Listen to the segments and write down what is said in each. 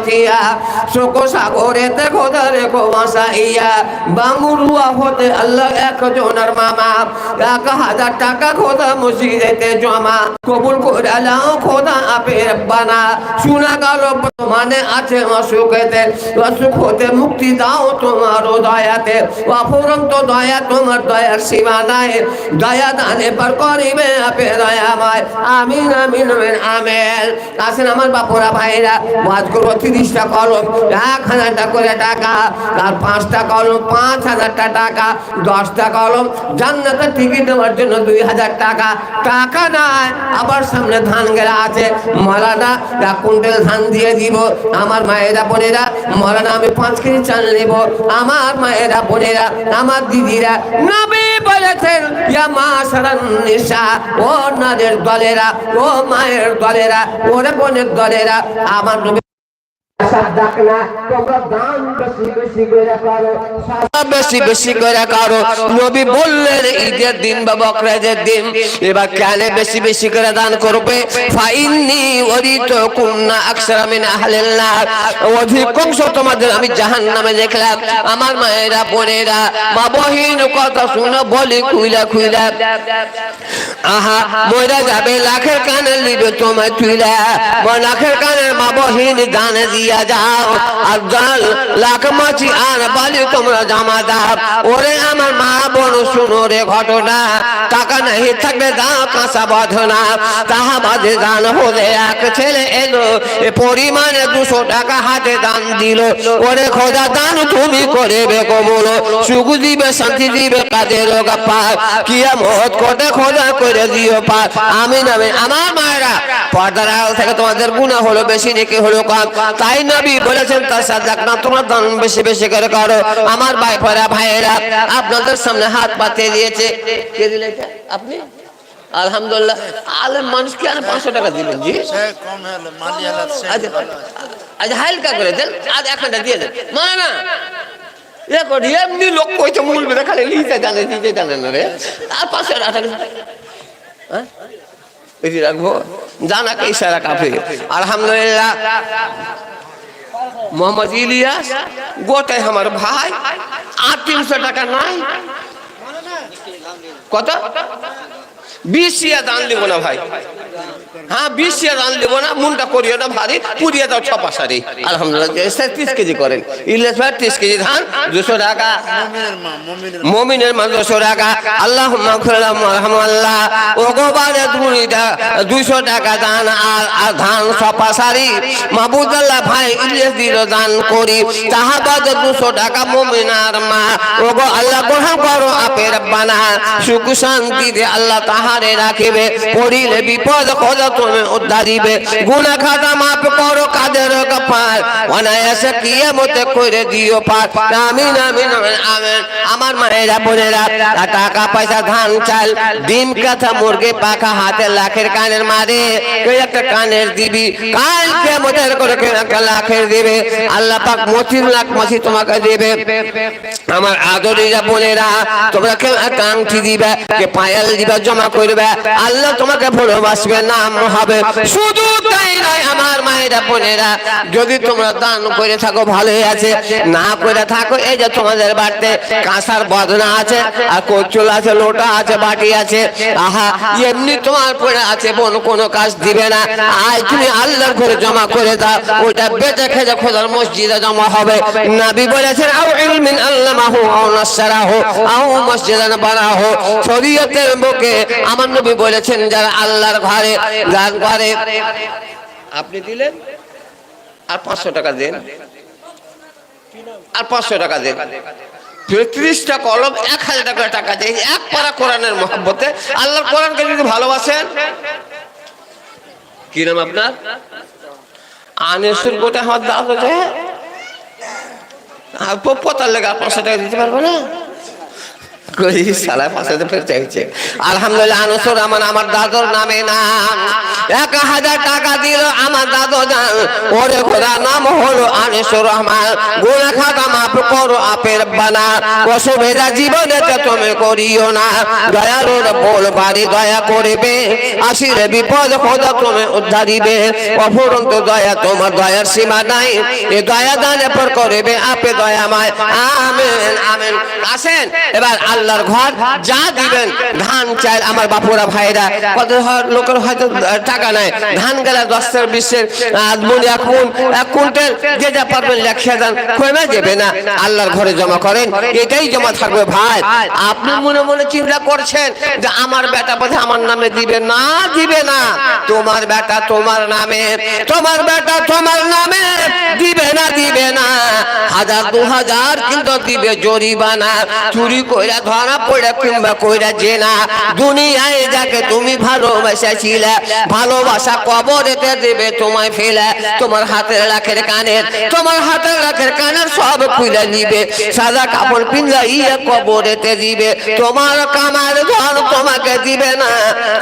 মাতিয়া শোক সাগরেতে খোদা রেখো বাসাইয়া বাঙ্গুরুয়া হতে আল্লাহ একজনের মামা এক হাজার টাকা খোদা মসজিদেতে জমা কবুল করে লাও খোদা আপে বানা শোনা গেল মানে আছে অসুখেতে অসুখ হতে মুক্তি দাও তোমার দয়াতে অফুরন্ত দয়া তোমার দয়ার সীমা নাই দয়া দানে পার করিবে আপে দয়াময় আমিন আমিন আমিন আমেল আসেন আমার বাপুরা ভাইরা বাদ করো তিরিশটা কলম এক হাজারটা করে টাকা, আর পাঁচটা কলম, পাঁচ হাজারটা টাকা, দশটা কলম, জান্নাতের টিকিট দেওয়ার জন্য দুই হাজার টাকা। টাকা নাই, আবার সামনে ধান গেলা আছে, মলানা, এক কুইন্টাল ধান দিয়ে দিব। আমার মায়েরা বোনেরা, মলানা, আমি পাঁচ কেজি চাল নেব। আমার মায়েরা বোনেরা, আমার দিদিরা, নবী বলেছেন, ইয়া মা সারান নিশা, ও নাদের দলেরা, ও মায়ের দলেরা, ওরে বোনের দলেরা, আমার নবী বললেন, ঈদের দিন অধিকাংশ তোমাদের আমি দেখলাম। আমার মায়েরা, বোনেরা, মা বহিন কথা শুনো বলি, খুইলা খুইলা। আহা মরা যাবে, লাখের কানে লিবে তোমায় তুইলা। লাখের কানে মা বহিন দানে দিয়া। যাও, আর বালি তোমরা জামা দাও। ওরে আমার মা বোন, শুনো রে ঘটনা। টাকা থাকবে দাও কাঁচা তাহা দান হলে এক ছেলে এলো পরিমাণে দুশো টাকা হাতে দান দিল। ওরে খোদা, দান তুমি সুখ দিবে, শান্তি দিবে কাদের পার কিয়ামত কোটে খোদা করে দিও পার আমি নামে আমার মায়েরা, পর্দার থেকে তোমাদের গুণা হলো বেশি নাকি হলো কম। তাই নবী বলেছেন তার সাজাক না তোমার দান বেশি বেশি করে করো। আমার ভাই পরা ভাইয়েরা আপনাদের সামনে হাত পাতিয়ে দিয়েছে। কে দিলে? আপনি? আলহামদুলিল্লাহ। আলেম মানুষকে আর পাঁচশো টাকা দিলেন জি? সে আচ্ছা আছে। আচ্ছা হালকা করে দেন। আজ এক ঘণ্টা দিয়ে দেন। না করি এমনি লোক কইছে মূল বেদা খালি লিতে জানে দিতে জানে না রে। আর পাঁচশো টাকা হ্যাঁ? রাখব। ইশারা কাফে আলহামদুলিল্লাহ। মোহাম্মদ ইলিয়াস গোটাই আমার ভাই আর তিনশো টাকা নাই কত বিশ ইয়া দান দিব না ভাই হ্যাঁ বিশ দান দিব না, মনটা করিও না ভারী, পুড়িয়ে দাও ছপা সারি আলহামদুলিল্লাহ ত্রিশ কেজি করেন। ইলিয়াস ভাই ত্রিশ কেজি ধান, দুশো টাকা। মুমিনের মা দুশো টাকা। আল্লাহ আল্লাহ ও গোবারে দুইটা দুইশো টাকা দান আর ধান ছপা সারি মাহবুদুল্লাহ ভাই ইলিয়াস দিল দান করি। তাহা বাদে দুশো টাকা মমিনার মা। ও গো আল্লাহ গ্রহণ করো আপের বানা। সুখ শান্তি দে আল্লাহ তাহারে রাখিবে। পড়িলে বিপদ দিও পার। আমার মায়েরা, বোনেরা, টাকা, পয়সা, ধান, চাল, ডিম মুরগি, পাখা, হাতে, লাখের কানের মারে একটা কানের দিবি? কাল কেমতের করে লাখের দিবে? আল্লাহ পাক মতিন লাখ মাসি তোমাকে দেবে। আমার আদরিরা, বোনেরা, তোমরা কেউ আংটি দিবে, কে পায়াল দিবে, জমা করবে। আল্লাহ তোমাকে ভালোবাসবে। নাম হবে শুধু তাই নয় আমার মায়েরা বোনেরা। যদি তোমরা দান করে থাকো, ভালোই আছে। না করে থাকো, এই যে তোমাদের বাড়িতে কাঁসার বদনা আছে, আর কচুল আছে, লোটা আছে, বাটি আছে। আহা, এমনি তোমার পড়ে আছে, বোন কোনো কাজ দিবে না। আজ তুমি আল্লাহর ঘরে জমা করে দাও। ওটা বেঁচে খেজে খোদার মসজিদে জমা হবে। নাবি বলেছেন, আও ইলমিন আল্লামাহু, আও নাসসারাহু আও মসজিদান বানাহু শরীয়তের বুকে আমার নবী বলেছেন, যারা আল্লাহর ঘরে গান করে আপনি দিলেন? আর পাঁচশো টাকা দেন। আর পাঁচশো টাকা দেন। ত্রিশটা কলম এক হাজার টাকা টাকা দেয় এক পারা কোরআনের মহব্বতে। আল্লাহর কোরআনকে যদি ভালোবাসেন। কি নাম আপনার? আনেসুর গোটা আমার দাম হচ্ছে আর পোতার লেগে আর পাঁচশো টাকা দিতে পারব না? জীবনে তো তুমি করিও না। দয়ার বল বাড়ি দয়া করবে। আসিরে বিপদ খোদা তুমি উদ্ধারিবে অফুরন্ত দয়া তোমার দয়ার সীমা নাই। এ দয়া দানে করবে, আপে দয়াময় আমেন আমেন। আসেন, এবার আল্লাহর ঘর যা দিবেন ধান চাল আমার বাপুরা ভাইরা কত লোকের হয়তো টাকা নাই। ধান গেলা দশের বিশের আদমুন এক কুইন্টাল যে যা পারবেন লেখিয়া দেন। কমে যাবে না। আল্লাহর ঘরে জমা করেন। এটাই জমা থাকবে ভাই। আপনি মনে মনে চিন্তা করছেন যে আমার বেটা বোধ আমার নামে দিবে না? দিবে না। তোমার বেটা তোমার নামে তোমার বেটা তোমার নামে দিবে না দিবে না। হাজার দু হাজার কিন্তু দিবে জরিমানা। চুরি কইরা ধরা পড়ে কিংবা কইরা জেনা। দুনিয়ায় যাকে তুমি ভালোবাসা ভালোবাসা কবরেতে দেবে তোমায় ফেলে। তোমার হাতের রাখের কানের, তোমার হাতের রাখের কানের সব খুলে নিবে। সাদা কাপড় পিন্দাইয়া কবরেতে দিবে। তোমার কামার ধন তোমাকে দিবে না।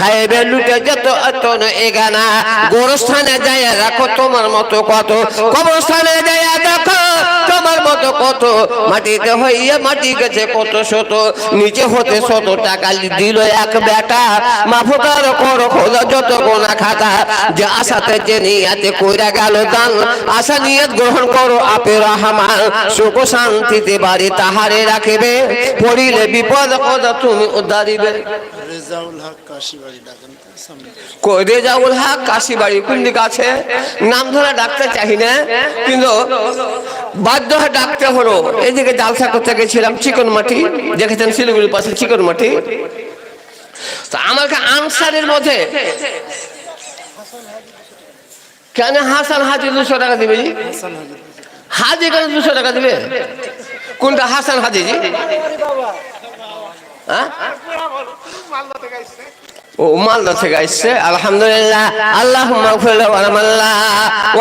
খাইবে, লুটে যেত অত এগানা। গোরস্থানে যায় রাখো তোমার মতো কত। কবরস্থানে যায় দেখো তোমার মতো কত? মাটিতে হইয়া মাটি গেছে কত শত? নিচে হতে শত টাকা দিল এক বেটা। মাফুকার করো খোদা যত গোনা খাতা। যে আশাতে যে নিয়াতে কইরা গেল দান। আশা নিয়ত গ্রহণ করো আপে রহমান। সুখ শান্তিতে বাড়ি তাহারে রাখিবে। পড়িলে বিপদ খোদা তুমি উদ্ধারিবে। রেজাউল হক কাশিবাড়ি ডাকেন রেজাউল হক কাশিবাড়ি কোন দিকে আছে? নাম ধরে ডাকতে চাই না, কিন্তু বাধ্য হয়ে ডাকতে হলো। এদিকে জালসা করতে গেছিলাম, চিকন মাটি, দেখেছেন শিলিগুড়ির পাশে চিকন মাটি? তা আমাকে আনসারের মধ্যে কেন হাসান হাজি দুশো টাকা দিবে হাজি কেন দুশো টাকা দিবে? কোনটা হাসান হাজি জি? হ্যাঁ? ও মালদা থেকে আসছে আলহামদুলিল্লাহ আল্লাহ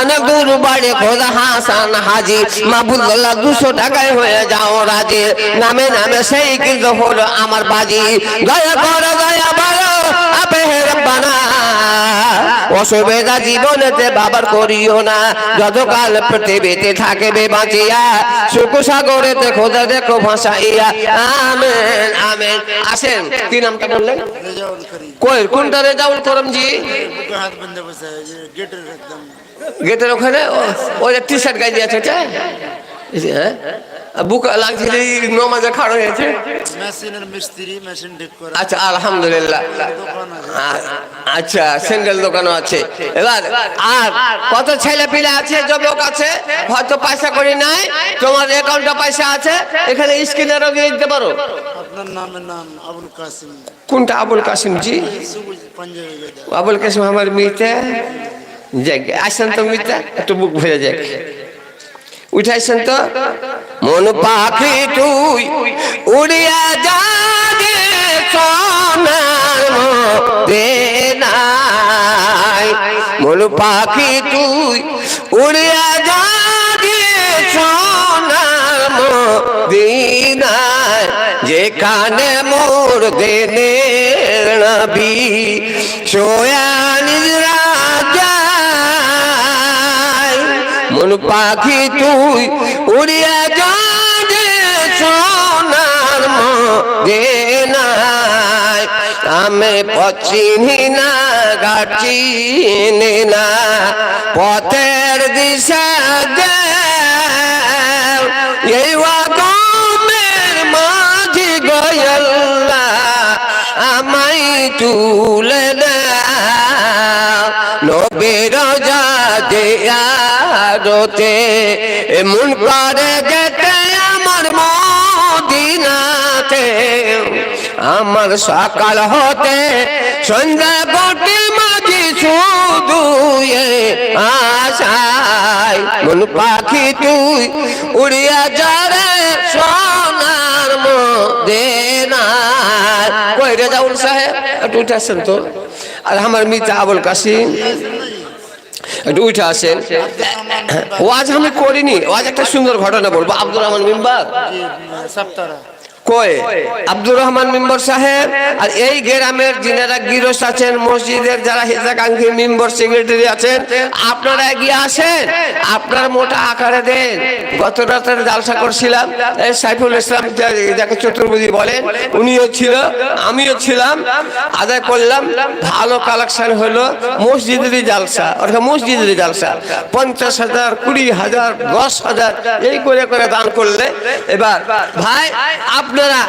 অনেক বাড়ি খোদা হাসান হাজি মাহবুদুল্লাহ দুশো টাকায় হয়ে যাও রাজি। নামে নামে সেই কিন্তু হলো আমার বাজি। দয়া করো, দয়া বলো আপে রব্বানা। অসুবিধা জীবনেতে বাবার করিও না। যতকাল পৃথিবীতে থাকবে বাঁচিয়া, সুখ সাগরেতে খোদা দেখো ভাসাইয়া। Amen amen. আসেন, কি নামটা বললেন? কই কোনটা রেজাউল করম জি গেটের ওখানে? ওই টি শার্ট গাই দিয়েছে হ্যাঁ? বুক লাগছে যে নমাজে খাড়ো হয়েছে। মেশিনের মিস্ত্রি মেশিন ঠিক করে। আচ্ছা আলহামদুলিল্লাহ। আচ্ছা স্যান্ডেল দোকানও আছে। এবার আর কত ছেলে পিলে আছে যুবক আছে? হয়তো পয়সা করি নাই তোমার অ্যাকাউন্টে পয়সা আছে এখানে স্ক্রিনেরও দিয়ে দিতে পারো। আপনার নামের নাম আবুল কাসিম। কোনটা আবুল কাসিম জি? আবুল কাসিম আমার মিতে। যাক আসেন তো মিতে একটু বুক ভরে যাক। উঠাইছেন তো? মন পাখি তুই উড়িয়া যা রে সোনার মধ্যে নাই। মন পাখি তুই উড়িয়া যা রে সোনার মধ্যে নাই। যেখানে মোর দেনে নবী সোয়া নিজরা মন পাখি তুই উড়িয়া যাবে সোনার মধ্যে নাই আমি পচিনি না গাছিনি না, পথের দিশা এই গমের মাঝি গয়ল্লা আমাই তুলে আরতে এমন করে যেতে আমার মদিনাতে। আমার সকাল হতে সন্ধ্যা গটি মাঝি শুধু আশায়। মন পাখি তুই উড়িয়া যারে সোনার মধ্যে কই রেজাউল সাহেব, একটু উঠে আসেন তো। আর আমার মিতা আবুল কাসিম একটু উঠে আসেন ওয়াজ আমি করিনি ওয়াজ একটা সুন্দর ঘটনা বলব আব্দুর রহমান মিম্বার। কয়ে? আব্দুর রহমান মেম্বর সাহেব আর এই গ্রামের যিনারা আছেন, মসজিদের যারা আছেন, আপনারা এগিয়ে আপনার মোটা আকারে দেন। জালসা করছিলাম সাইফুল ইসলাম যাকে বলেন উনিও ছিল, আমিও ছিলাম, আদায় করলাম, ভালো কালেকশন হলো মসজিদেরই জালসা, অর্থাৎ মসজিদেরই জালসা। পঞ্চাশ হাজার, কুড়ি হাজার, দশ হাজার, এই করে করে দান করলে, এবার ভাই আপনারা